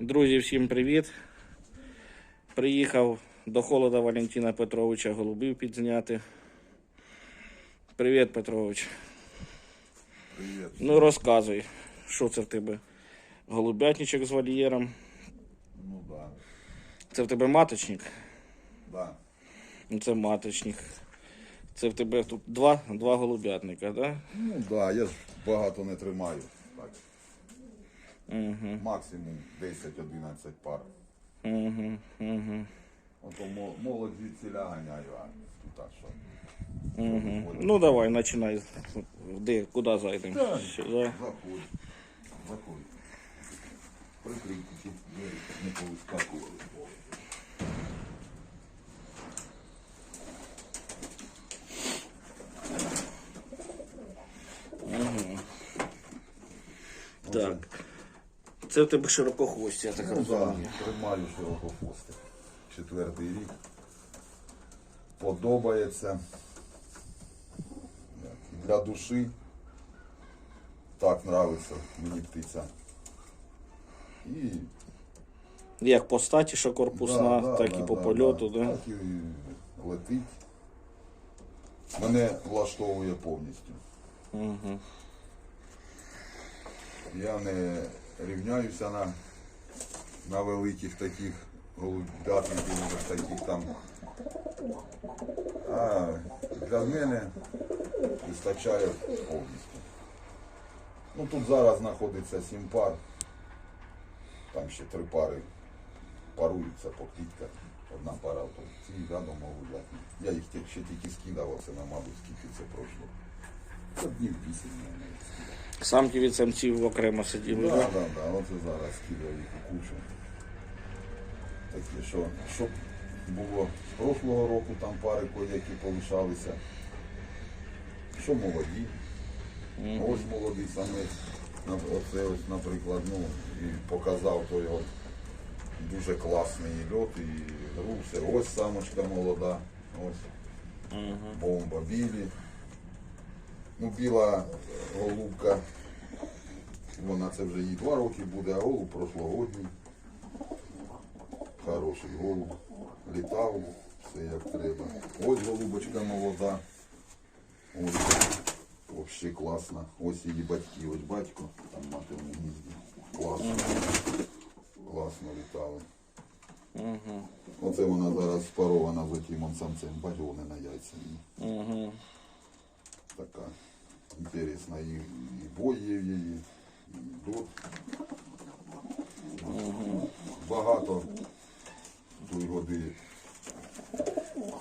Друзі, всім привіт. Приїхав до холода Валентина Петровича голубів підзняти. Привіт, Петрович. Привет. Ну розказуй, що це в тебе? Голубятничок з вольєром. Ну да, Це в тебе маточник? да. Ну це маточник. Це в тебе тут два, два голубятника, да? Ну да, я ж багато не тримаю. Угу, Максимум 10-11 пар. угу, угу. Ото молодь звідсіля ганяю, а тут що. Угу. Ну давай, починай. Де, куди зайдемо? Так. Сюди. Заходь. Заходь. Прикрийте ці двері, не повискакували. Так. Це в тебе широкохвості, я так Ну да, розумію. тримаю широкохвостих. Четвертий рік. Подобається. Для душі. Так нравиться мені птиця. І Як по статі, що корпусна, да, да, так да, і по да, польоту, да. да? Так і летить. Мене влаштовує повністю. Угу. Я не рівняюся на, на великих таких голубятників, таких там. А для мене вистачає повністю. Ну тут зараз знаходиться сім пар. Там ще три пари паруються по клітках. Одна пара то ці рядом голубятні. Я їх ще тільки скидав, це на мабуть скільки це пройшло. Це днів вісім, мабуть, скидав. Самки від самців окремо сиділи, да? да, да, оце зараз кидав їх у кучу. Такі, що, щоб було з прошлого року там пари які полишалися. Що молоді. Ось молодий самець. Оце ось, наприклад, ну, і показав той його дуже класний льот і русер. Ось самочка молода. Ось бомба білі. Ну, біла голубка. Вона це вже їй два роки буде, а голуб прошлогодній. Хороший голуб. Літав, все як треба. Ось голубочка молода. Ось взагалі класна. Ось її батьки, ось батько, там мати в гнізді. Класно. Класно літали. Угу. Оце вона зараз спарована за тим самцем, бачу вони на яйця. Угу. Така інтересна. І, і бой є в її, і дот. Багато той годи,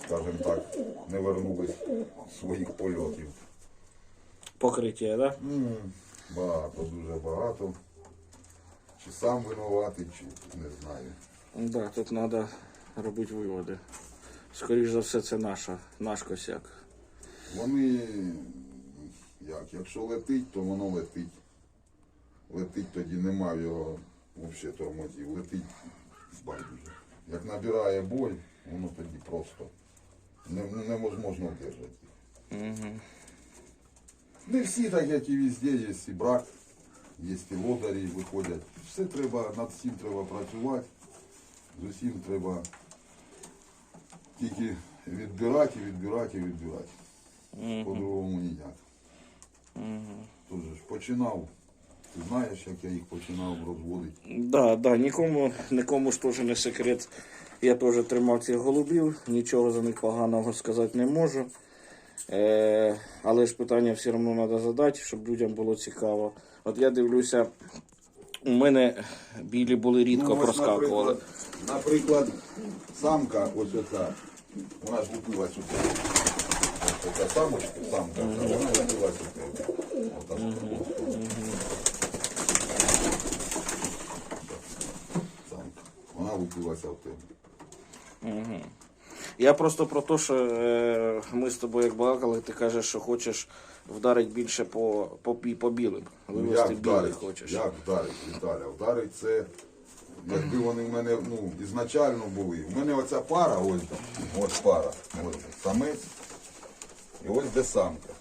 скажімо так, не вернулись своїх польотів. Покриття, да? Багато, дуже багато. Чи сам винуватий, чи не знаю. Да, тут треба робити виводи. Скоріше за все, це наша, наш косяк. Вони, як, якщо летить, то воно летить. Летить, тоді нема в його взагалі тормозів. Летить байдуже. Як набирає бой, воно тоді просто не, невозможно вдержати. Угу. Не всі так, як і везде, є і брак, є і лодарі виходять. Все треба, над всім треба працювати. З усім треба тільки відбирати, відбирати відбирати. По-другому ніяк. Тож ж починав. Ти знаєш, як я їх починав розводити. Да, да, нікому, нікому ж теж не секрет. Я теж тримав цих голубів, нічого за них поганого сказати не можу. Е, але ж питання все одно треба задати, щоб людям було цікаво. От я дивлюся, у мене білі були рідко Ну, ось, проскакували. Наприклад, наприклад, самка, ось оця, вона ж лупилась у. Ось Оця самочка, самка, вона лупилась у це. Ота. Самка. Вона лупилася в тебе. Я просто про те, що е, ми з тобою як балакали, ти кажеш, що хочеш вдарити більше по, по, по білим. Вивести як білих вдарить, хочеш. як вдарить, Віталя? Вдарить це, якби вони в мене ну, ізначально були. У мене оця пара, ось, там, ось пара, ось самець, і ось де самка.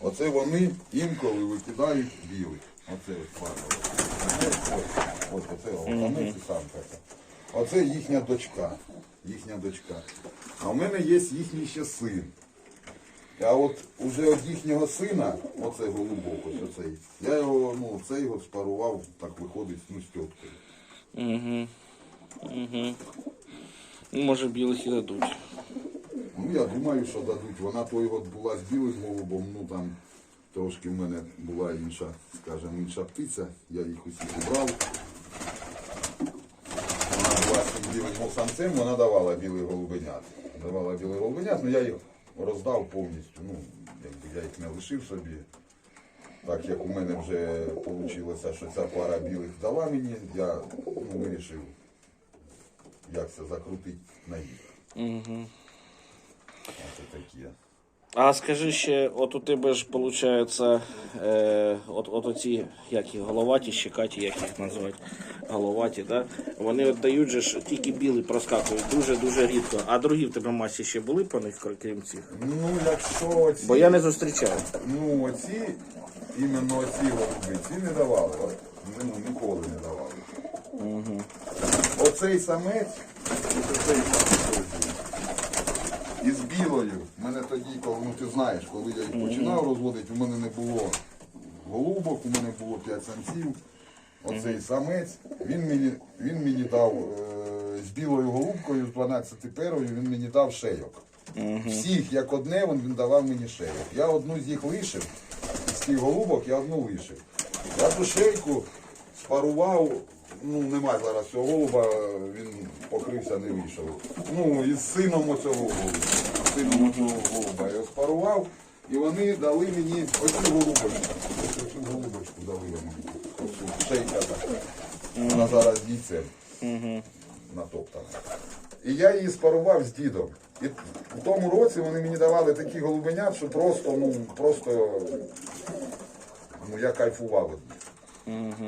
Оце вони інколи викидають білих. Оце ось пара. Ось, ось. Ось оце самець і самка. Оце їхня дочка. Їхня дочка. А в мене є їхній ще син. А от уже від їхнього сина, оце голубок, ось оцей, я його, ну, це його спарував, так виходить, ну, з тьоткою. Угу. Угу. Ну, може, білих і дадуть. Ну, я думаю, що дадуть. Вона той от була з білим голубом, ну там трошки в мене була інша, скажімо, інша птиця, я їх усіх убрав. Вона була з білим самцем, вона давала білий голубенят. Давала білий голубенят, але я їх роздав повністю. Ну, якби я їх не лишив собі. Так як у мене вже вийшло, що ця пара білих дала мені, я ну, вирішив, як це закрутити на їх. Угу. Оце такі. А скажи ще, от у тебе ж виходить, е, от, от оці, як їх, головаті, щекаті, як їх називають, головаті, да? вони от дають же ж тільки білий проскакують дуже-дуже рідко. А другі в тебе масі ще були по них, крім цих? Ну, якщо оці, Бо я не зустрічав. ну, оці, іменно оці голуби, ці не давали. Ну, ніколи не давали. Угу. Оцей самець, оцей самець із білою. У мене тоді, коли, ну ти знаєш, коли я їх починав розводити, у мене не було голубок, у мене було п'ять самців. Оцей самець, він мені, він мені дав е, з білою голубкою, з 12 перою, він мені дав шейок. Всіх, як одне, він, він давав мені шейок. Я одну з їх лишив, з голубок я одну лишив. Я ту шейку спарував, ну нема зараз цього голуба, він покрився, не вийшов. Ну, із сином оцього голуба. З Сином оцього голуба я його спарував, і вони дали мені оцю голубочку. Оцю голубочку дали мені. Оцю шейка така. Вона зараз дійце натоптана. І я її спарував з дідом. І в тому році вони мені давали такі голубенят, що просто, ну, просто, ну, я кайфував від них.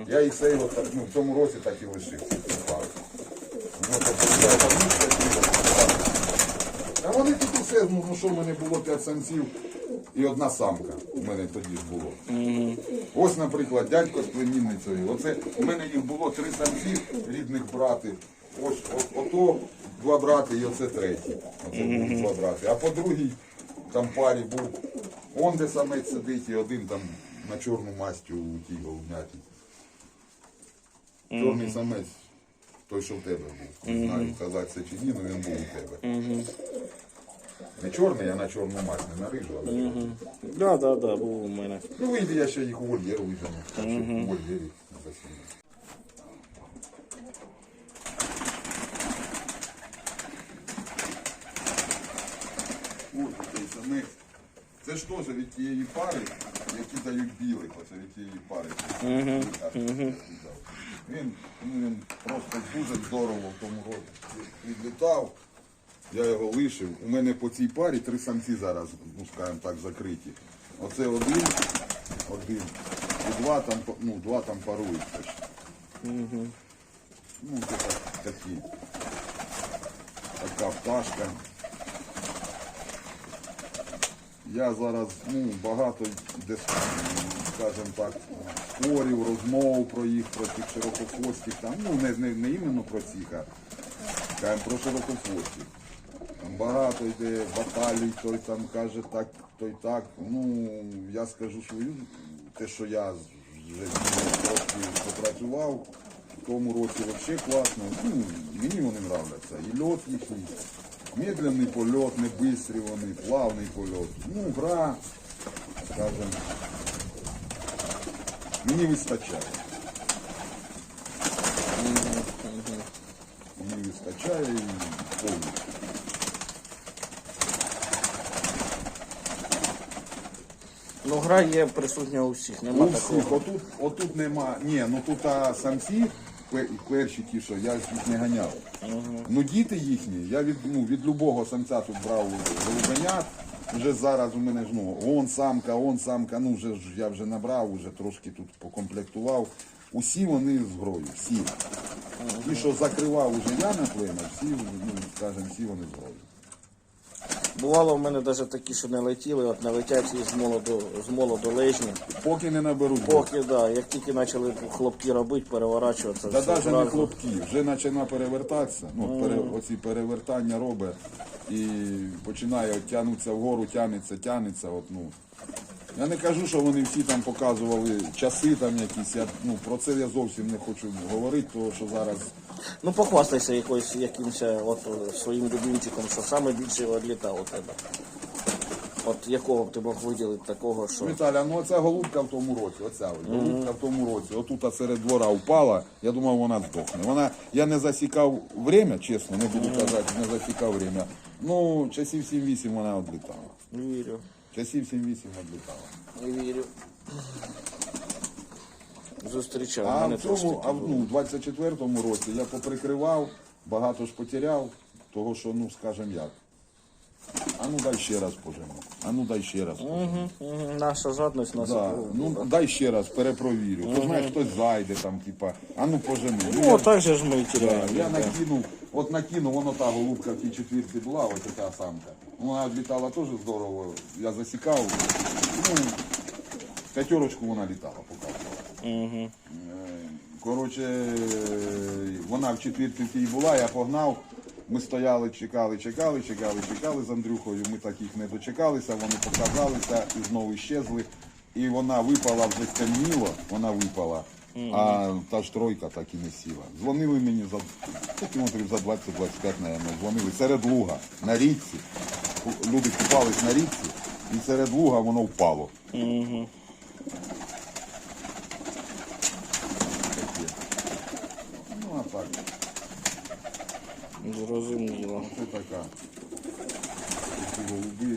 Я їх цей от, ну, в цьому році так і лишив. Ну, А вони тут усе, ну, ну що в мене було п'ять самців і одна самка. У мене тоді ж було. Ось, наприклад, дядько з племінницею. Оце у мене їх було три самці рідних брати. Ось о- ото два брати і оце третій. Оце були два брати. А по другій там парі був он де самець сидить, і один там на чорну мастю у тій голубняті. Чорний самець, той, що в тебе був. Не знаю, казати це чи ні, але він був у тебе. Не чорний, а на чорну масть, не на рижу, а на чорну. Да, да, да, був у мене. Ну, вийде, я ще їх у вольєр вижену. Так що у вольєрі засіну. Ось такий самець. Це ж теж від тієї пари, які дають білих, оце від тієї пари. Він, ну, він просто дуже здорово в тому році відлітав. Я його лишив. У мене по цій парі три самці зараз, ну скажімо так, закриті. Оце один, один. І два там, ну, два там паруються. ще. Ну, це так, такі. Така пташка. Я зараз ну, багато скажімо так, спорів, розмов про їх, про цих широкохвостів, там, ну не, не, не іменно про цих, а про широкохвостів. Там багато йде баталій, той там каже так, той так. Ну, я скажу свою, те, що я вже трохи попрацював, в тому році взагалі класно. Ну, мені вони нравляться. І льот їхній. Медленний польот, не бистрі вони, плавний польот. Ну, гра, скажімо, мені вистачає. Мені вистачає і повністю. Ну, гра є присутня у всіх, нема У такого. всіх, отут, отут нема. Ні, ну тут а, самці, перші ті, що я їх не ганяв. Ну діти їхні, я від, ну, від любого самця тут брав голубенят. Вже зараз у мене ж ну, он самка, он самка, ну вже ж я вже набрав, вже трошки тут покомплектував. Усі вони з грою, всі. Ті, що закривав уже я на плем'я, всі, ну, скажімо, всі вони з грою. Бувало в мене навіть такі, що не летіли, от не летять і з молоду, з молоду лежні. Поки не наберуть. Поки, да, як тільки почали хлопки робити, переворачуватися, Та навіть не хлопки, вже починає перевертатися. Ну, пере, оці перевертання робить і починає от, тягнутися вгору, тягнеться, тягнеться. От, ну. Я не кажу, що вони всі там показували часи там якісь. Я, ну, про це я зовсім не хочу говорити, тому що зараз Ну похвастайся якось якимось от, своїм любимчиком, що саме більше відлітав у тебе. От якого б ти мог виділити такого, що. Віталя, ну оця голубка в тому році, оця ось, голубка в тому році, отут серед двора впала, я думав, вона здохне. Вона, я не засікав время, чесно, не буду казати, не засікав время. Ну, часів 7-8 вона відлітала. Вірю, Часів 7-8 відлітала. вірю. Зустрічав. А мене в цьому, а в ну, 24-му році я поприкривав, багато ж потеряв, того що, ну, скажем як. А ну дай ще раз пожену. А ну дай ще раз. пожену. Мгм, Наша жадність нас. Да, ну дай ще раз, перепровірю. То знаєш, хтось зайде там, типа, а ну пожени. Ну, Ну, так же ж ми і Да, теряємо. я накинув, от накинув, воно та голубка в тій четвірці була, ось така самка. Вона відлітала теж здорово, я засікав. Ну, п'ятерочку вона літала, показувала. Угу. Коротше, вона в четвірці тій була, я погнав. Ми стояли, чекали, чекали, чекали, чекали з Андрюхою. Ми так їх не дочекалися, вони показалися і знову щезли. І вона випала, вже стемніло, вона випала. А та ж тройка так і не сіла. Дзвонили мені за кілометрів за 20-25, наверное, дзвонили серед луга на річці. Люди купались на річці, і серед луга воно впало. Угу. Ну, а так. Зрозуміло. Це така. Такі голуби.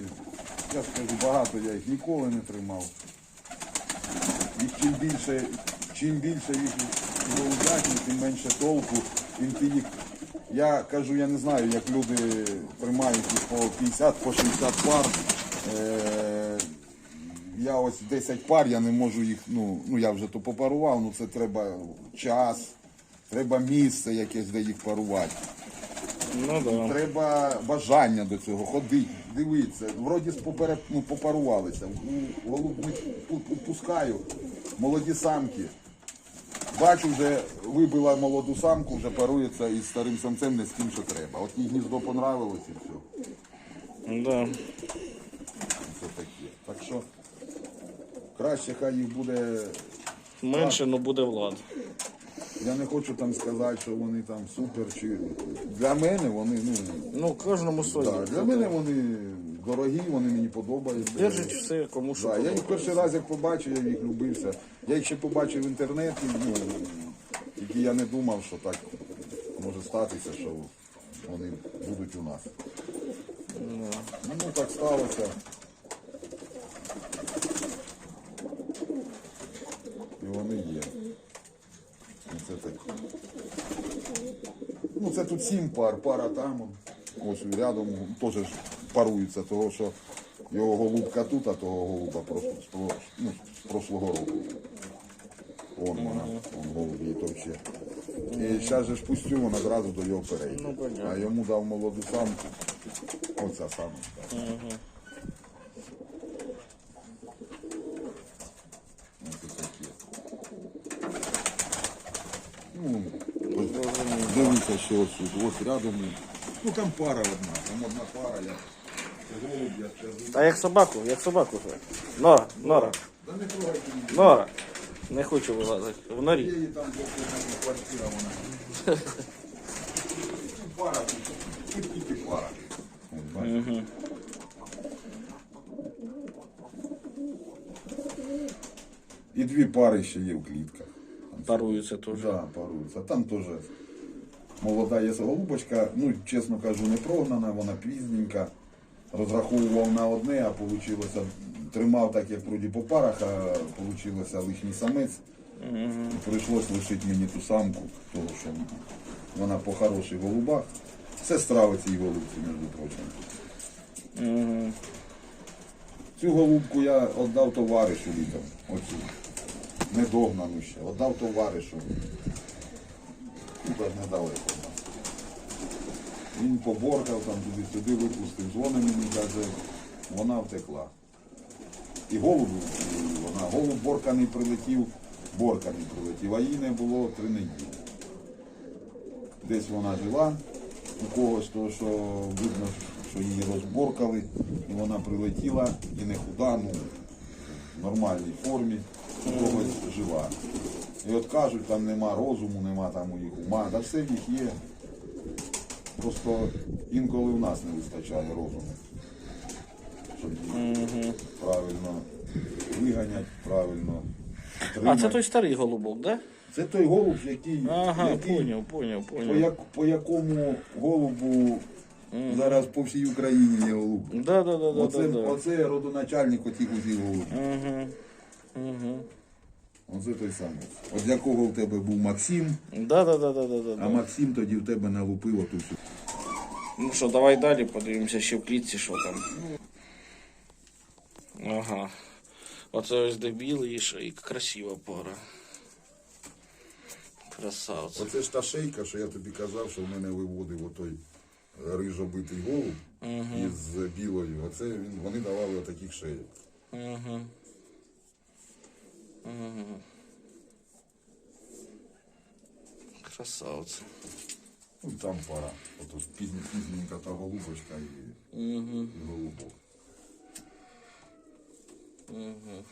Я скажу, багато я їх ніколи не тримав. Їх чим більше, чим більше їх голубятні, тим менше толку, ти їх. Я кажу, я не знаю, як люди тримають їх по 50, по 60 пар. Е, я ось 10 пар, я не можу їх, ну, ну я вже то попарував, ну це треба час, треба місце якесь, де їх парувати. Ну да. Треба бажання до цього, ходити, дивитися. Вроді попере, ну, попарувалися. У голубник пускаю, молоді самки. Бачу, вже вибила молоду самку, вже парується із старим самцем не з тим, що треба. От їй гніздо понравилось і все. Да. Це таке. Так що краще хай їх буде. Менше, але буде влад. Я не хочу там сказати, що вони там супер чи. Для мене вони, ну. Ну, кожному своє. Да, для мене вони дорогі, вони мені подобаються. Держить все, кому що. Да, я їх перший раз як побачив, я їх любився. Я їх ще побачив в інтернеті, ну, тільки я не думав, що так може статися, що вони будуть у нас. Ну так сталося. І вони є. І це таке. Ну це тут сім пар, пара там. Ось рядом теж паруються, того що його голубка тут, а того голуба просто ну, прошлого року. Вон вона, вон голуб її товче. І зараз же ж пустю, вона одразу до його перейде. Ну, а йому дав молоду самку. Оця самочка. Ну, ось дивіться, що ось тут, ось рядом. Ну там пара одна, там одна пара, я це це А як собаку, як собаку. Нора, нора, Та не трогайте її. нора. Не хочу вилазити. В норі. Її там двохкімнатна квартира вона. Тут пара, тут, тут тільки пара. Ось, бачите. І дві пари ще є в клітках. Паруються теж. Да, паруються. Там теж молода є голубочка, ну, чесно кажу, не прогнана, вона пізненька. Розраховував на одне, а вийшло, тримав так, як вроді по парах, а вийшло лишній самець. І прийшлось лишити мені ту самку, тому що вона по хороших голубах. Це страви цій голубці, між прочим. Цю голубку я віддав товаришу літом. Оцю. Не догнану ще. Віддав товаришу. Тут недалеко. Він поборкав там туди-сюди, випустив, дзвонить мені, каже, вона втекла. І голуб, вона, голуб борканий прилетів, борканий прилетів, а їй не було три неділі. Десь вона жила у когось, то що видно, що її розборкали, і вона прилетіла і не худа, ну, в нормальній формі, у когось жила. І от кажуть, там нема розуму, нема там у їх ума, та все в їх є. Просто інколи в нас не вистачає розуму. Щоб їх правильно виганять, правильно. А це той старий голубок, да? Це той голуб, який, Ага, який поняв, поняв, по, як, по якому голубу зараз по всій Україні є голуб. Да, да, да, да, Оце, да, да. оце родоначальник отих усіх голубів. Угу. Угу. Оце той самий. От для кого в тебе був Максим, Да, да, да, да, да, да. а Максим тоді в тебе налупив оту всю. Ну що, давай далі подивимося ще в клітці, що там. Ага. Оце ось де білий і. Красива пара. Красавці. Оце ж та шейка, що я тобі казав, що в мене виводив отой рижобитий голуб із білою. Оце він, вони давали отаких шеїв. Угу. Угу. Красавці. Ну і там пара. Ото ж пізні, пізненька та голубочка і, Угу. і голубок. Угу.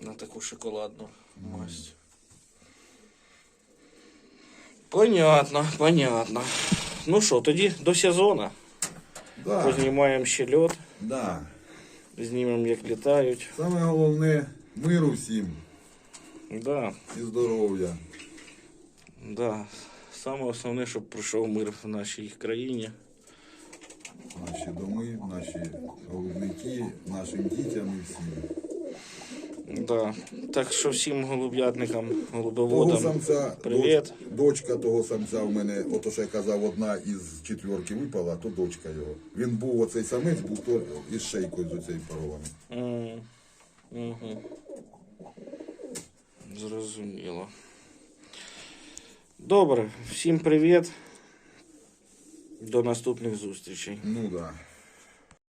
На таку шоколадну масть. Понятно, понятно. Ну що, тоді до сезону. Да, Познімаємо ще льот, да. Знімемо, як літають. Саме головне миру всім Да, і здоров'я. да. Саме основне, щоб пройшов мир в нашій країні. Наші доми, наші головники, нашим дітям і всім. Да. Так що всім голуб'ятникам, Того голубоводам. самця, Привіт. доч- дочка того самця в мене, ото що я казав, одна із четверки випала, то дочка його. Він був оцей самець, був то із шейкою з оцею парованою. М, Угу. Зрозуміло. Добре, всім привіт. До наступних зустрічей. Ну так. Да.